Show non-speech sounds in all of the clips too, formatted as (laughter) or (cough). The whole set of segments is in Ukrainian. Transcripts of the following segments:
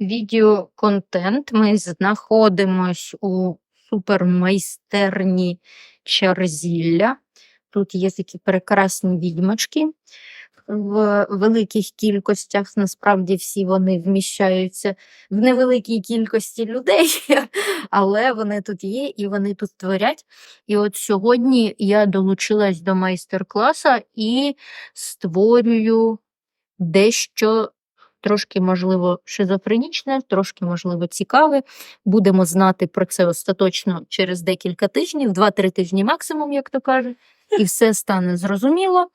відеоконтент. Ми знаходимось у супермайстерні чарзілля. Тут є такі прекрасні відьмачки в великих кількостях. Насправді всі вони вміщаються в невеликій кількості людей, (laughs) але вони тут є і вони тут творять. І от сьогодні я долучилась до майстер-класа і створюю дещо трошки, можливо, шизофренічне, трошки, можливо, цікаве. Будемо знати про це остаточно через декілька тижнів, 2-3 тижні максимум, як то кажуть, і все стане зрозуміло.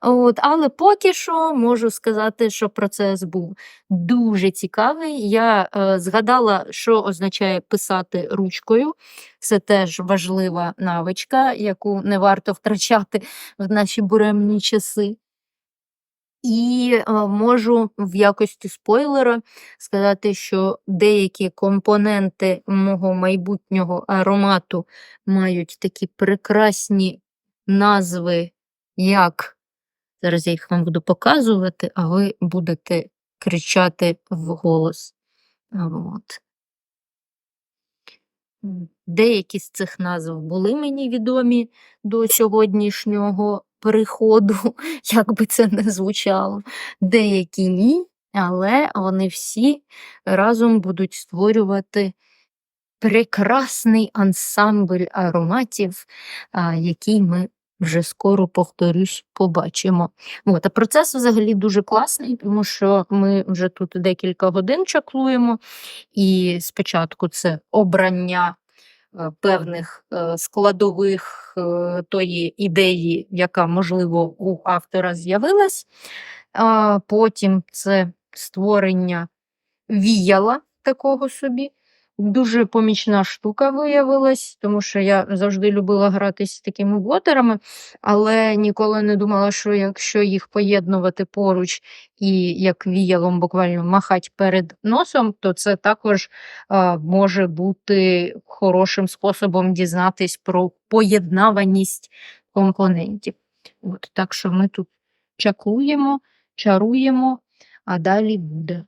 От, але поки що можу сказати, що процес був дуже цікавий. Я е, згадала, що означає писати ручкою. Це теж важлива навичка, яку не варто втрачати в наші буремні часи. І е, можу в якості спойлера сказати, що деякі компоненти мого майбутнього аромату мають такі прекрасні назви, як зараз я їх вам буду показувати, а ви будете кричати вголос. От. Деякі з цих назв були мені відомі до сьогоднішнього приходу, (laughs) як би це не звучало, деякі ні, але вони всі разом будуть створювати прекрасний ансамбль ароматів, який ми вже скоро, повторюсь, побачимо. От, а процес взагалі дуже класний, тому що ми вже тут декілька годин чаклуємо, і спочатку це обрання певних е, складових е, тої ідеї, яка, можливо, у автора з'явилась. Потім це створення віяла такого собі. Дуже помічна штука виявилась, тому що я завжди любила гратися з такими вотерами, але ніколи не думала, що якщо їх поєднувати поруч і як віялом буквально махати перед носом, то це також а, може бути хорошим способом дізнатись про поєднаваність компонентів. От, так що ми тут чаклуємо, чаруємо, а далі буде.